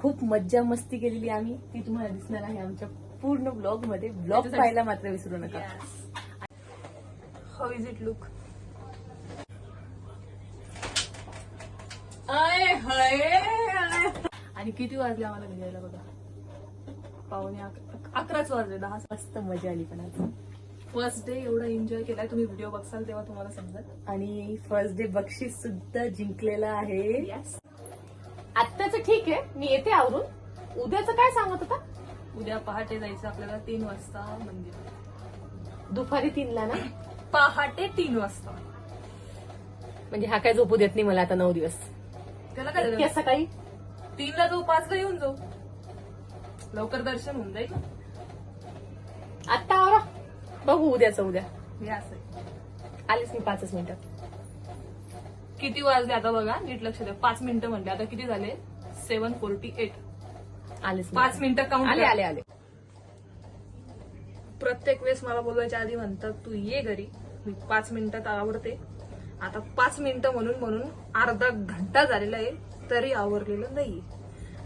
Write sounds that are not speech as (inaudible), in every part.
खूप मज्जा मस्ती केलेली आम्ही. ती तुम्हाला दिसणार आहे आमच्या पूर्ण ब्लॉगमध्ये ब्लॉग पाहायला मात्र विसरू नका. हाऊ इज इट लुक आणि किती वाजले आम्हाला घरी बघा. अक- अकराच वाजले दहा मस्त मजा आली पण आज. फर्स्ट डे एवढा एन्जॉय केलाय. तुम्ही व्हिडिओ बघसाल तेव्हा तुम्हाला समजेल. आणि फर्स्ट डे बक्षीस सुद्धा जिंकलेलं आहे. येस आत्ताच ठीक आहे. मी येते आवरून. उद्याचं काय सांगत होता? उद्या पहाटे जायचं आपल्याला तीन वाजता मंदिर. दुपारी तीनला ना? पहाटे तीन वाजता. म्हणजे हा काय झोपू देत नाही मला आता नऊ दिवस. त्याला काय इतक्या झालं? सकाळी? तीनला जाऊ पाचला येऊन जाऊ. लवकर दर्शन होऊन जाईल ना. आत्ता आवरा. बघू उद्याचं उद्या. हे असं. आहे. आलीच मी पाचच मिनिटात किती वाजले आता बघा नीट लक्ष द्या. पाच मिनिटं म्हणले. आता किती झाले? Seven forty eight. आलीच मी. पाच मिनिटं काउंट आले आले आले. प्रत्येक वेळेस मला बोलवायच्या आधी म्हणतात तू ये घरी. मी पाच मिनिटात आवडते आता पाच मिनिटं म्हणून म्हणून अर्धा घंटा झालेला आहे तरी आवरलेलं नाहीये.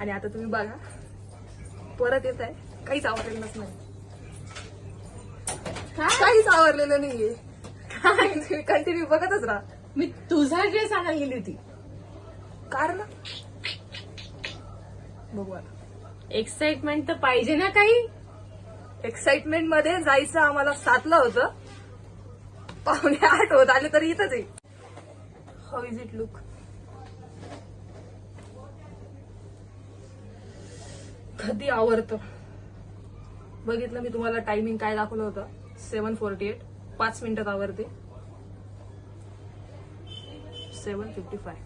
आणि आता तुम्ही बघा परत येत आहे. काहीच आवरलेलंच नाही. काहीच आवरलेलं नाहीये. कंटिन्यू (laughs) बघतच राहा. मी तुझा ड्रेस आणायला गेली होती. कारण बघू आता. एक्साइटमेंट तर पाहिजे ना काही? एक्साइटमेंटमध्ये जायचं आम्हाला सातलं होतं. पाहुणे आठ होत आले तरी इथंच आहे. हाऊ इज इट लुक कधी आवडतं? बघितलं मी तुम्हाला टायमिंग काय दाखवलं होतं. सेवन फोर्टी एट पाच मिनिटात आवरते. Seven fifty five.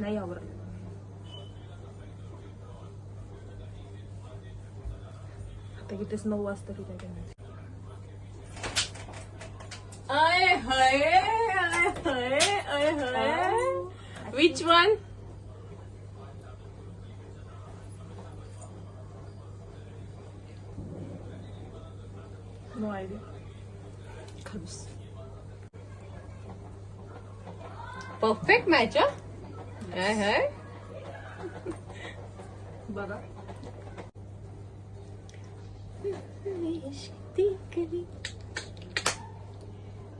नाही आवरलं आता इथेच नऊ वाजता की काय. अय हय अय हय हय. विच वन नो आयडिया खडूस परफेक्ट मॅच हय हय बघा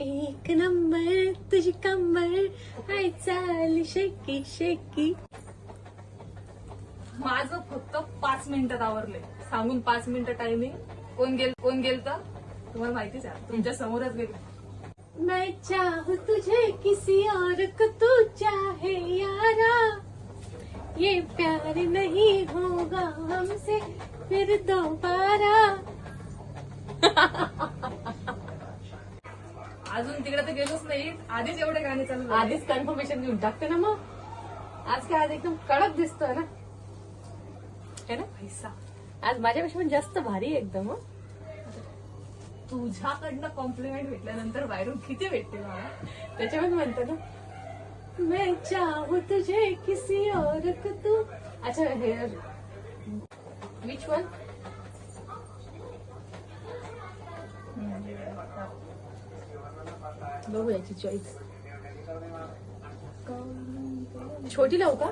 एक नंबर तुझी कंबर. हाय चाल शेकी शेकी माझं फक्त पाच मिनिटात आवरले. सांगून पाच मिनिटं टायमिंग कोण गेल कोण गेल तर तुम्हाला माहितीच आहे तुमच्या समोरच गेले. मैं चाहूँ तुझे किसी और को तू चाहे यारा। ये प्यार नहीं होगा हमसे फिर दोबारा। अजून तिकडे तर गेलोच नाही आधीच एवढे गाणे चालू. आधीच कन्फर्मेशन घेऊन टाकते ना मग. आज काय आज एकदम कडक दिसतोय ना. है ना? पैसा. आज माझ्यापेक्षा पण जास्त भारी एकदम हं. तुझ्याकडनं कॉम्प्लिमेंट भेटल्यानंतर बाहेरून किती भेटते मला? त्याच्यामध्ये म्हणतो ना मैं चाहूँ तुझे किसी और को तू. अच्छा हेअर विच वन बघू याची चॉईस छोटी लावू का?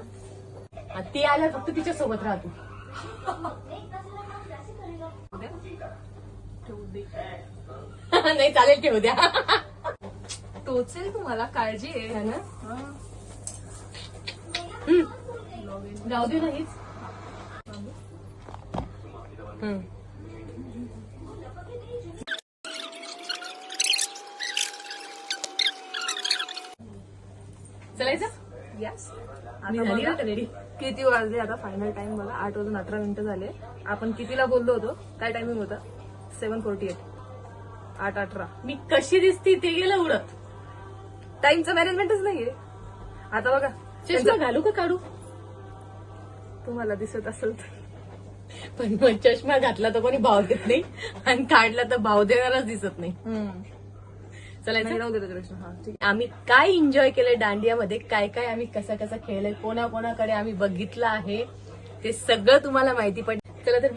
हा, ती आल्या फक्त तिच्या सोबत राहतो (laughs) (laughs) नाही चालेल ठेवू द्या. टोचेल तुम्हाला काळजी आहे ना? हा. राहू दे ना हीच हम्म. चलायचं? Yes. मी आता झाली बघा, ना रेडी किती वाजले आता फायनल टाइम बघा. आठ वाजून अठरा मिनिटं झाले. आपण कितीला बोललो होतो? काय टायमिंग होता? Seven forty eight. आठ अठरा. मी कशी दिसती ते गेलं उडत. टाइमचं मॅनेजमेंटच नाहीये. आता बघा. चष्मा घालू का काढू? तुम्हाला दिसत असेल तर. पण मग चष्मा घातला तर कोणी भाव देत नाही. आणि काढला तर भाव देणारच दिसत नाही. चलायचं? राहू दे हा ठीक आम्ही काय एन्जॉय केलंय दांडियामध्ये? काय काय आम्ही कसं कसं खेळलंय? कोणाकोणाकडे आम्ही बघितलं आहे? ते सगळं तुम्हाला माहिती पडेल चला तर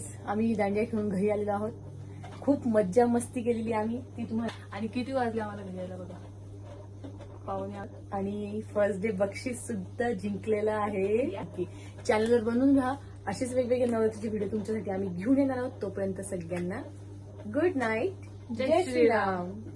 गाईस आम्ही दांडिया खेळून घरी आलेलो आहोत. खूप मज्जा मस्ती केलेली आम्ही. ती तुम्हाला आणि किती वाजले आम्हाला घरी यायला बघा. पाहुणे आठ. आणि फर्स्ट डे बक्षीस सुद्धा जिंकलेलं आहे. चॅनलवर बनवून घ्या. असेच वेगवेगळे नवरात्रीचे व्हिडिओ तुमच्यासाठी आम्ही घेऊन येणार आहोत. तोपर्यंत सगळ्यांना गुड नाईट जय. श्रीराम.